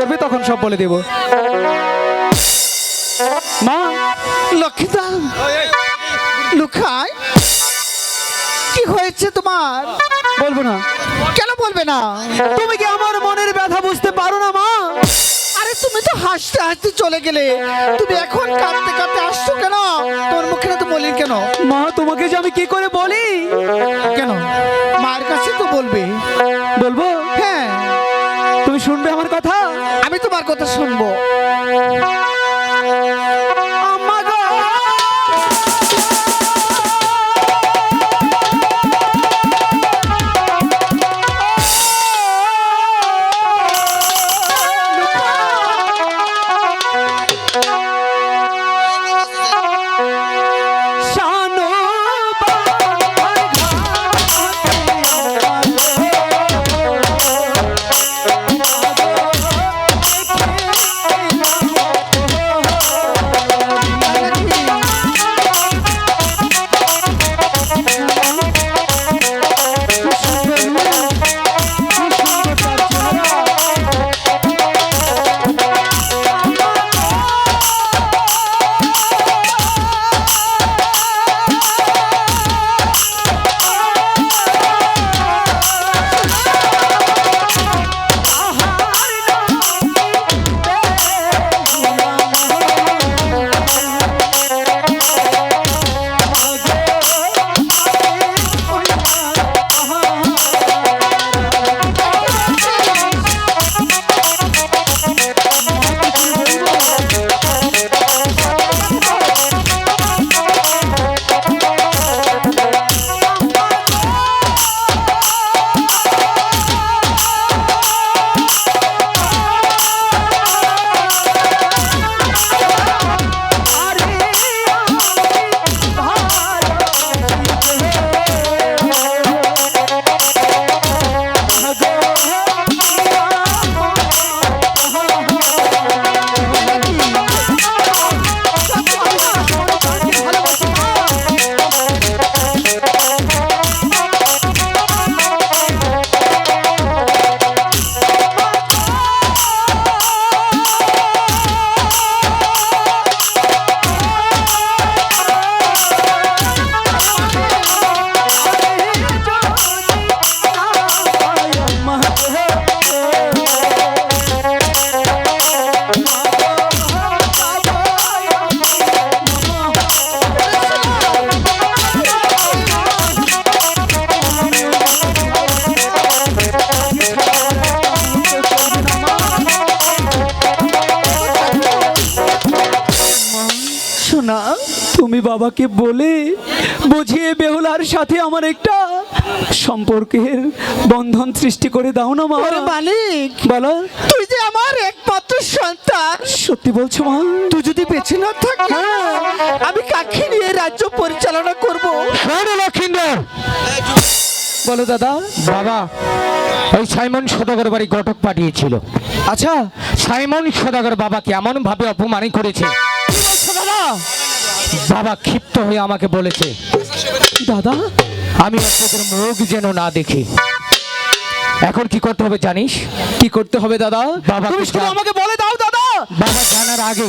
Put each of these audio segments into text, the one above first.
করবে তখন সব বলে দেব। মা লক্ষিতা লুখাই কি হয়েছে তোমার? বলব না। কেন বলবে না? তুমি কি আমার মনের ব্যথা বুঝতে পারো না মা? আরে তুমি তো হাসতে হাসতে চলে গেলে। তুমি এখন কাঁদতে কাঁদতে আসছো কেন? তোমার মুখে না তো বলি কেন? মা তোমাকে যে আমি কি করে বলি? কেন? শুনবো তুমি বাবাকে বলে বুঝিয়ে বেহুলার সাথে আমার একটা সম্পর্কের বন্ধন সৃষ্টি করে দাও না মা। মালিক বলো। তুই যে আমার একমাত্র সন্তান। সত্যি বলছো মা? তুই যদি বেঁচে না থাকি আমি কাকে নিয়ে রাজ্য পরিচালনা করব। শোনো লক্ষিন্দর। বলো দাদা। বাবা ওই সাইমন সদাগর বাড়ি ঘটক পাঠিয়েছিল। আচ্ছা। সাইমন সদাগর বাবাকে এমন ভাবে অপমানই করেছে। কি বলছো দাদা বাবা ক্ষিপ্ত হয়ে আমাকে বলেছে দাদা আমি আপনাদের মুখ যেন না দেখি। এখন কি করতে হবে জানিস? কি করতে হবে দাদা? বাবা, তুমি শুধু আমাকে বলে দাও দাদা! বাবা জানার আগে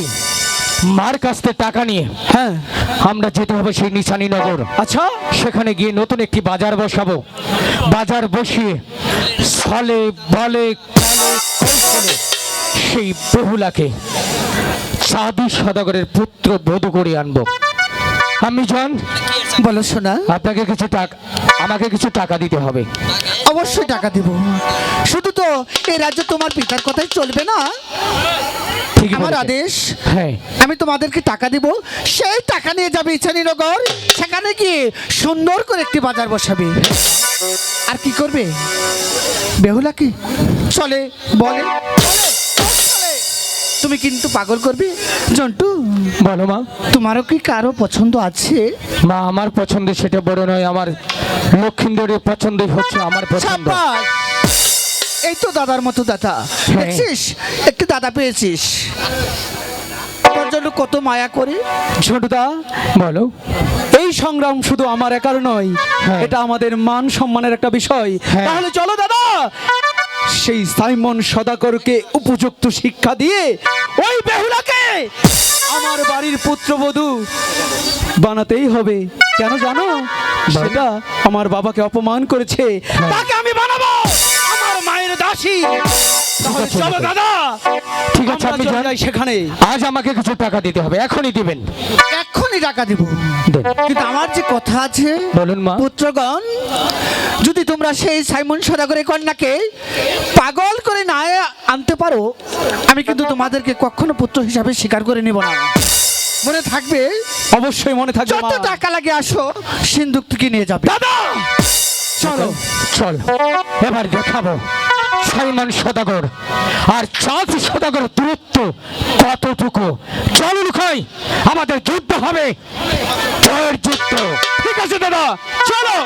মার কাছ থেকে টাকা নিয়ে হ্যাঁ। আমরা যেতে হবে সেই নিশানী নগর। আচ্ছা। সেখানে গিয়ে নতুন একটি বাজার বসাবো। বাজার বসিয়ে ছলে বলে সেই বহুলাকে সাধু সদাগরের পুত্র বধূ করে আনব। আমি জন বলো শোনা আপনাকে কিছু টাকা আমাকে কিছু টাকা দিতে হবে। অবশ্যই টাকা দিব। শুধু তো এই রাজ্য তোমার পিতার কথাই চলবে না? আমার আদেশ হ্যাঁ। আমি তোমাদেরকে টাকা দিব। সেই টাকা নিয়ে যাবে ইছানীনগর। সেখানে গিয়ে সুন্দর করে একটি বাজার বসাবে। আর কি করবে? বেহুলা কি? চলে বলে। তুমি কিন্তু পাগল করবে? জন্টু বলো মা। তোমারও কি কারও পছন্দ আছে? মা আমার পছন্দ সেটা বড় নয় আমার লক্ষিন্দরের পছন্দই হচ্ছে আমার পছন্দ। এই তো দাদার মতো দাদা। দেখছিস? একটি দাদা পেয়েছিস। তোর জন্য কত মায়া করে। ছোটদা বলো। এই সংগ্রাম শুধু আমার একার নয় হ্যাঁ। এটা আমাদের মান সম্মানের একটা বিষয়। হ্যাঁ। তাহলে চলো দাদা। সেই সাইমন সদাকরকে উপযুক্ত শিক্ষা দিয়ে ওই বেহুলাকে আমার বাড়ির পুত্রবধূ বানাতেই হবে। কেন জানো? সেটা আমার বাবাকে অপমান করেছে। তাকে আমি বানাবো। আমার মায়ের দাসী। তাহলে চলো দাদা। ঠিক আছে, আপনি যান। সেখানে। আজ আমাকে কিছু টাকা দিতে হবে এখনই দিবেন। এক্ষুনি টাকা দিব। কিন্তু আমার যে কথা আছে বলুন মা। পুত্রগণ যদি তোমরা সেই সাইমন সদাগরের কন্যাকে পাগল করে না আনতে পারো আমি কিন্তু তোমাদেরকে কখনো পুত্র হিসাবে স্বীকার করে নিব না। মনে থাকবে? অবশ্যই মনে থাকবে যত টাকা লাগে আসো সিন্ধুক থেকে নিয়ে যাবে। দাদা! চলো। চল। এবার দেখাবো। সাইমন সদাগর। আর চাঁদ সদাগর দূরত্ব কতটুকু? চল লুকাই আমাদের যুদ্ধ হবে। জয়ের যুদ্ধ। ঠিক আছে দাদা, চলো।